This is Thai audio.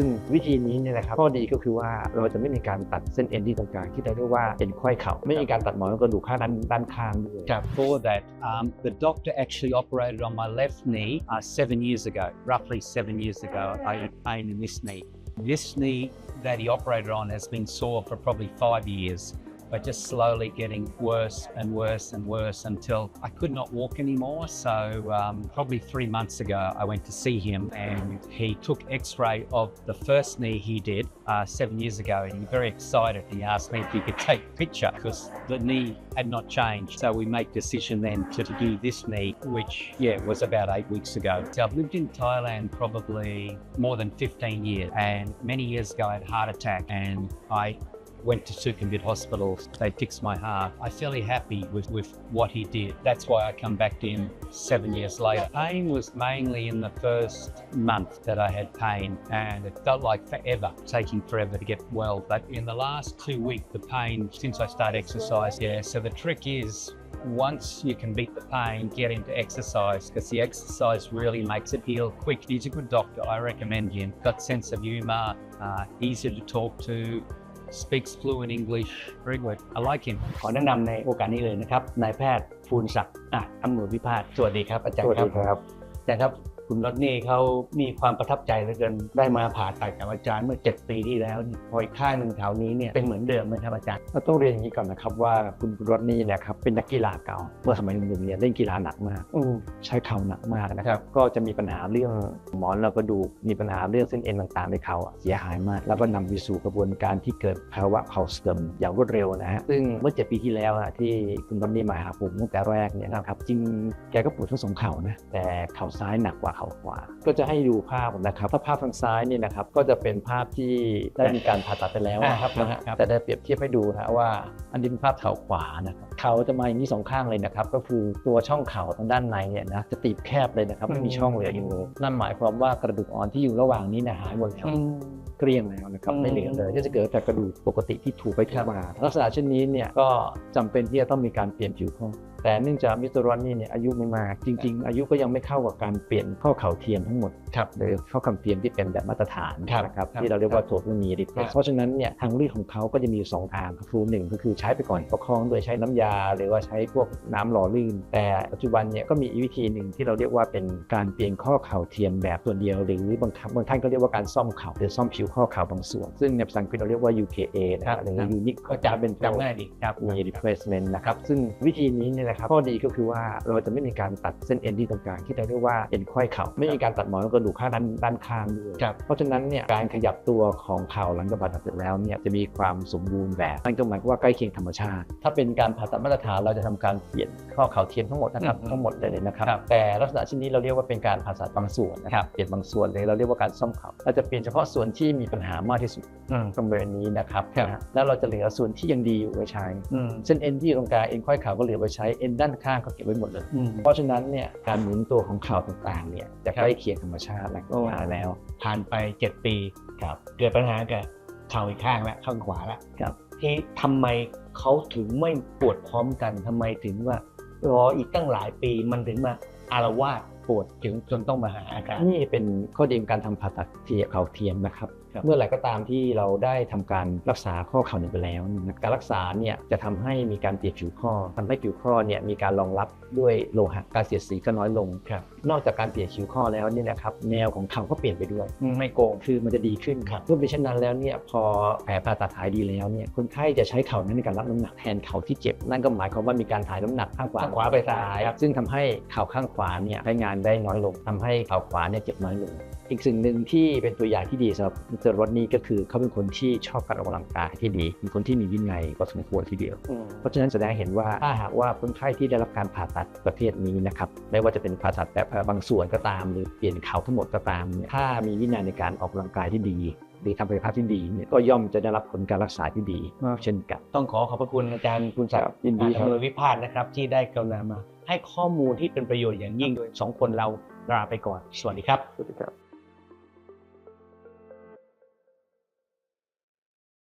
ซึ่งวิธีนี้เนี่ยนะครับข้อดีก็คือว่าเราจะไม่มีการตัดเส้นเอ็นที่ตรงกลางที่เราเรียกว่าเอ็นไขว้เข่าไม่มีการตัดหมอนกระดูกข้างด้านด้านข้างด้วย For that, um, the doctor actually operated on my left knee uh, seven years ago. Roughly seven years ago, I had pain in this knee. This knee that he operated on has been sore for probably five years, but just slowly getting worse and worse and worse until I could not walk anymore. So, um, probably three months ago, I went to see him and he took x ray of the first knee he did uh, seven years ago. And he was very excited. He asked me if he could take a picture because the knee had not changed. So, we made decision then to, to do this knee, which, yeah, was about eight weeks ago. So, I've lived in Thailand probably more than 15 years. And many years ago, I had a heart attack and I went to Sukhumvit Hospital. They fixed my heart. I'm fairly happy with, with what he did. That's why I come back to him seven years later. Pain was mainly in the first month that I had pain, and it felt like forever, taking forever to get well. But in the last two weeks, the pain since I started exercise, yeah. So the trick is once you can beat the pain, get into exercise because the exercise really makes it heal quick. He's a good doctor. I recommend him. Got sense of humor, uh, easy to talk to, speaks fluent English. Very good. I like him. ขอแนะนำในโอกาสนี้เลยนะครับ นายแพทย์ภูนศักดิ์อะอำนวยพิพาทสวัสดีครับอาจารย์สวัสครัดีบครับ อาจารย์ครับ คุณรถนี่เขามีความประทับใจเหลือเกินได้มาผ่าตัดกับอาจารย์เมื่อ 7 ปีที่แล้วนี่พออีกข้างหนึ่งแถวนี้เนี่ยเป็นเหมือนเดิมไหมครับอาจารย์เราต้องเรียนอย่างนี้ก่อนนะครับว่าคุณรถนี่เนี่ยครับเป็นนักกีฬาเก่าเมื่อสมัยหนุ่มๆเนี่ยเล่นกีฬาหนักมากอืมใช้เข่าหนักมากนะครับก็จะมีปัญหาเรื่องหมอนรองกระดูกมีปัญหาเรื่องเส้นเอ็นต่างๆในเข่าอะเสียหายมาก แล้วก็นำไปสู่กระบวนการที่เกิดภาวะเข่าเสื่อมอย่างรวดเร็วนะฮะซึ่งเมื่อ7ปีที่แล้วอะที่คุณรถนี่มาหาผมตั้งแต่แรกเนี่ยนะครับจริงแกก็ปวดทั้งสองเข่านะแต่เข่าซ้ายหนักกว่าเข่าขวา ก็จะให้ดูภาพนะครับถ้าภาพทางซ้ายเนี่ยนะครับก็จะเป็นภาพที่ได้มีการผ่าตัดไปแล้วอ่าครับนะฮะครับแต่ได้เปรียบเทียบให้ดูนะฮะว่าอันนี้เป็นภาพเข่าขวานะครับเข่าจะมาอย่างนี้สองข้างเลยนะครับก็คือตัวช่องเข่าทางด้านในเนี่ยนะจะตีบแคบเลยนะครับไม่มีช่องเหลืออยู่เลยนั่นหมายความว่ากระดูกอ่อนที่อยู่ระหว่างนี้เนยหายหมดแล้วเกลี้ยงแล้วนะครับอืมไม่เหลือเลยก็จะเกิดแต่กระดูกปกติที่ถูกไปถูกมาลักษณะเช่นนี้เนี่ยก็จำเป็นที่จะต้องมีการเปลี่ยนผิวข้อแต่เนื่องจากมิสเตอร์รอนนี่เนี่ยอายุไม่มาก จริง ๆ อายุก็ยังไม่เข้ากับการเปลี่ยนข้อเข่าเทียมทั้งหมดครับหรือข้อเข่าเทียมที่เป็นแบบมาตรฐานครับนะครับครับที่เราเรียกว่าโถไม่มีริเพครับเพราะฉะนั้นเนี่ยทางเลือกของเขาก็จะมีอยู่สองทางคือหนึ่งก็คือใช้ไปก่อนประคองโดยใช้น้ำยา หรือว่าใช้พวกน้ำหล่อลื่น แต่ปัจจุบันเนี่ยก็มีอีกวิธีหนึ่งที่เราเรียกว่าเป็นการเปลี่ยนข้อเข่าเทียมแบบส่วนเดียว หรือบางครั้งบางท่านก็เรียกว่าการซ่อมเข่าหรือซ่อมผิวข้อเข่าบางส่วน ซึ่งในภาษาอังกฤษเราเรียกว่า UKA นะคครัรับบหรือ Unique ก็จะเป็นจำง่ายดีครับมี replacement นะครับซึ่งวิธีนี้เนี่ยนะครับข้อดีก็คือว่าเราจะไม่มีการตัดเส้นเอ็นที่ตรงกลางที่เราเรียกว่าเอ็นไขว้เข่าไม่มีการตัดหมอนรองกระดูกข้างด้านด้านข้างด้วยครับเพราะฉะนั้นเนี่ยการขยับตัวของเข่าหลังจากผ่าตัดเสร็จแล้วเนี่ยจะมีความสมบูรณ์แบบนั่นก็หมายความว่าใกล้เคียงธรรมชาติ ถ้าเป็นการผ่าตัดมาตรฐานเราจะทำการเปลี่ยนข้อเข่าเทียมทั้งหมดนะครับอืมทั้งหมดเลยนะครับครับ แต่ลักษณะเช่นนี้เราเรียกว่าเป็นการผ่าตัดบางส่วนนะครับเปลี่ยนบางส่วนเลยเราเรียกว่าการซ่อมเข่าเราจะเปลี่ยนเฉพาะส่วนที่มีปัญหามากที่สุดอืมตรงบริเวณนี้นะครับครับนะฮะแล้วเราจะเหลือส่วนที่ยังดีอยู่ไว้ใช้อืมเส้นเอ็นที่อยู่ตรงกลางเอ็นข้อยเข่าก็เหลือไว้ใช้เอ็นด้านข้างก็เก็บไว้หมดเลยอืมเพราะฉะนั้นเนี่ยการหมุนตัวของเข่าต่างๆเนี่ยจะครับใกล้เคียงธรรมชาติและโอ้มาแล้ว ผ่านไป 7 ปีครับเกิดปัญหากับเข่าอีกข้างแล้วข้างขวาแล้วครับที่ทำไมเขาถึงไม่ปวดพร้อมกันทำไมถึงว่ารออีกตั้งหลายปีมันถึงมาอารวาสปวดถึงจนต้องมาหาอาการนี่เป็นข้อดีของการทำผ่าตัดเทียเข่าเทียมนะครับครับเมื่อไหร่ก็ตามที่เราได้ทำการรักษาข้อเข่าหนึ่งไปแล้วนะการรักษาเนี่ยจะทำให้มีการเปลี่ยนผิวข้อทำให้ผิวข้อเนี่ยมีการรองรับด้วยโลหะการเสียดสีก็น้อยลงครับนอกจากการเปลี่ยนผิวข้อแล้วเนี่ยนะครับแนวของเข่าก็เปลี่ยนไปด้วย ไม่โกงคือมันจะดีขึ้นครับเมื่อเป็นเช่นนั้นแล้วเนี่ยพอแผลผ่าตัดหายดีแล้วเนี่ยคนไข้จะใช้เข่านั้นในการรับน้ำหนักแทนเข่าที่เจ็บ นั่นก็หมายความว่ามีการถ่ายน้ำหนักข้างขวาข้างขวาไปซ้ายครับซึ่งทำให้เข่าข้างขวาเนี่ยใช้งานได้น้อยลงทำให้เข่าขวาเนี่ยเจ็บน้อยลง อีกสิ่งหนึ่งที่เป็นตัวอย่างที่ดีสำหรับมิสเตอร์รถนี่ก็คือเขาเป็นคนที่ชอบการออกกำลังกายที่ดีเป็นคนที่มีวินัยก็สมควรทีเดียว เพราะฉะนั้นแสดงให้เห็นว่าถ้าหากว่าคนไข้ที่ได้รับการผ่าตัดประเภทนี้นะครับไม่ว่าจะเป็นผ่าตัดแบบบางส่วนก็ตาม หรือเปลี่ยนเข่าทั้งหมดก็ตามเนี่ยถ้ามีวินัยในการออกกำลังกายที่ดีหรือทำกายภาพที่ดีเนี่ยก็ย่อมจะได้รับผลการรักษาที่ดีมากเช่นกัน ต้องขอขอบพระคุณอาจารย์คุณศักดิ์ยินดีครับอำนวยวิพาทนะครับ ที่ได้กรุณามา ให้ข้อมูลที่เป็นประโยชน์อย่างยิ่งโดยสองคนเราลาไปก่อน สวัสดีครับสวัสดีครับ